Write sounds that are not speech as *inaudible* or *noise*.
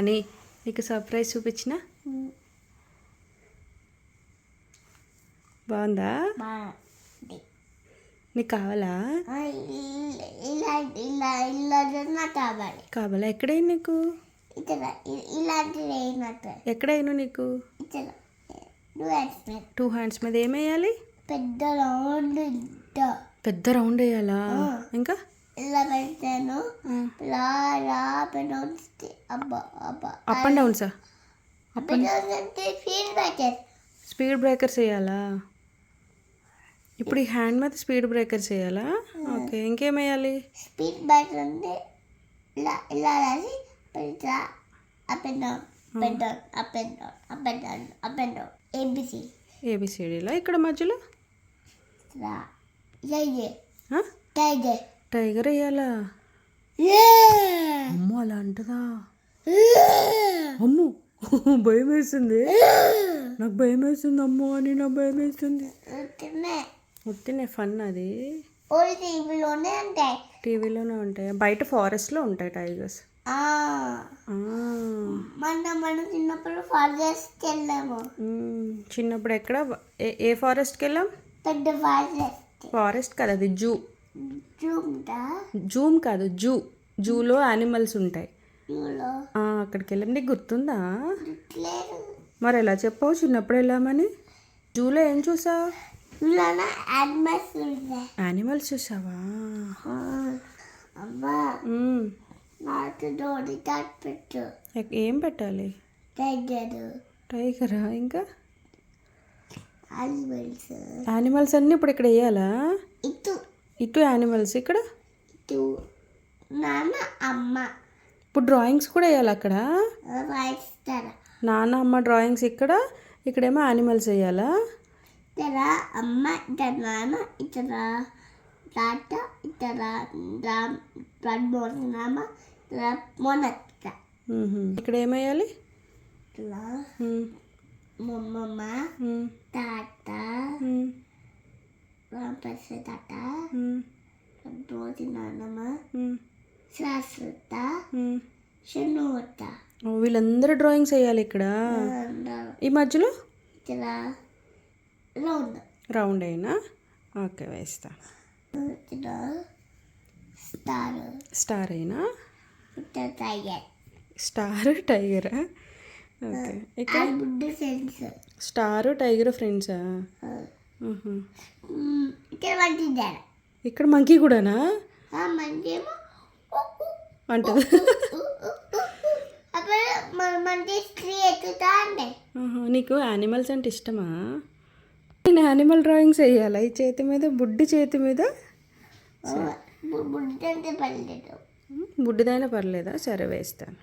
Honey నీకు surprise చూపించిన? బాగుందా? నీకు కావాలా? కావాలి. కావాలా? ఎక్కడైనా నీకు? ఎక్కడైనా నీకు? టూ హ్యాండ్స్ మీద. ఏమేయాలి? పెద్ద రౌండ్ పెద్ద రౌండ్ వేయాలా? ఇంకా? ఇలా పెడతాను. ఇలా ఇలా పెట్టి అబ్బా అబ్బా. అప్ అండ్ డౌన్సా అంటే ఫీల్ బ్యాటర్ స్పీడ్ బ్రేకర్స్ వేయాలా ఇప్పుడు ఈ హ్యాండ్ మీద స్పీడ్ బ్రేకర్స్ వేయాలా ఓకే ఇంకేం వేయాలి? స్పీడ్ బ్యాటర్ అంటే ఇలా ఇలా రాసి పెడతా. Up and down up and down up and down up and down up and down ABC ఏబిసిడీలా ఇక్కడ మధ్యలో? రా. ఇదే ఆ? టైగర్ టైగర్ వేయాలా? అమ్మో అలా అంటదా అమ్మో *laughs* భయం వేస్తుంది నాకు భయం వేస్తుంది అమ్మో అని నాకు భయం వేస్తుంది ఉత్తినే ఫన్ అది. టీవీలోనే ఉంటాయి. టీవీలోనే ఉంటాయి? బయట ఫారెస్ట్లో ఉంటాయి టైగర్స్. మనం చిన్నప్పుడు ఫారెస్ట్కి వెళ్ళాము. చిన్నప్పుడు ఎక్కడ? ఏ ఫారెస్ట్కి వెళ్ళాం? పెద్ద ఫారెస్ట్. ఫారెస్ట్ కాదు అది జూ. జూమ్ కాదు జూ. జూలో యానిమల్స్ ఉంటాయి. అక్కడికి వెళ్ళండి గుర్తుందా? లేదు మరి ఎలా చెప్పావు చిన్నప్పుడు వెళ్ళామని జూలో ఏం చూసావు? యానిమల్స్ చూసావా. నాకు ఏం పెట్టాలి? టైగర్. టైగరా ఇంకా? యానిమల్స్. అన్నీ ఇప్పుడు ఇక్కడ వేయాలా? ఇటు ఇటు యానిమల్స్ ఇక్కడ? నాన్న అమ్మ. ఇప్పుడు డ్రాయింగ్స్ కూడా వేయాలి అక్కడ? నాన్న అమ్మ డ్రాయింగ్స్ ఇక్కడ. ఇక్కడేమో యానిమల్స్ వేయాలా? ఇతర అమ్మ ఇతర నాన్న ఇతర తాత రామ్ నామ మ్మ్హ. ఇక్కడ ఏమేయాలి. మమ్మమ్మ మ్మ్. తాత తాత. రోజు నాన్నమ్మ మ్మ్. శాశ్వత ఓ, వీళ్ళందరూ డ్రాయింగ్స్ వేయాలి ఇక్కడ ఈ మధ్యలో రౌండ్ రౌండ్ అయినా ఓకే వేస్తా స్టార్ స్టార్ అయినా టైగర్ స్టార్ టైగరా ఓకే ఇక్కడ స్టార్ టైగర్ ఫ్రెండ్సా ఇక్కడ ఇక్కడ మంకీ కూడానా? అంటది. నీకు యానిమల్స్ అంటే ఇష్టమా? నేను యానిమల్ డ్రాయింగ్స్ వేయాలా? ఈ చేతి మీద బుడ్డి చేతి మీద? బుడ్డిదైనా పర్లేదా? సరే వేస్తాను.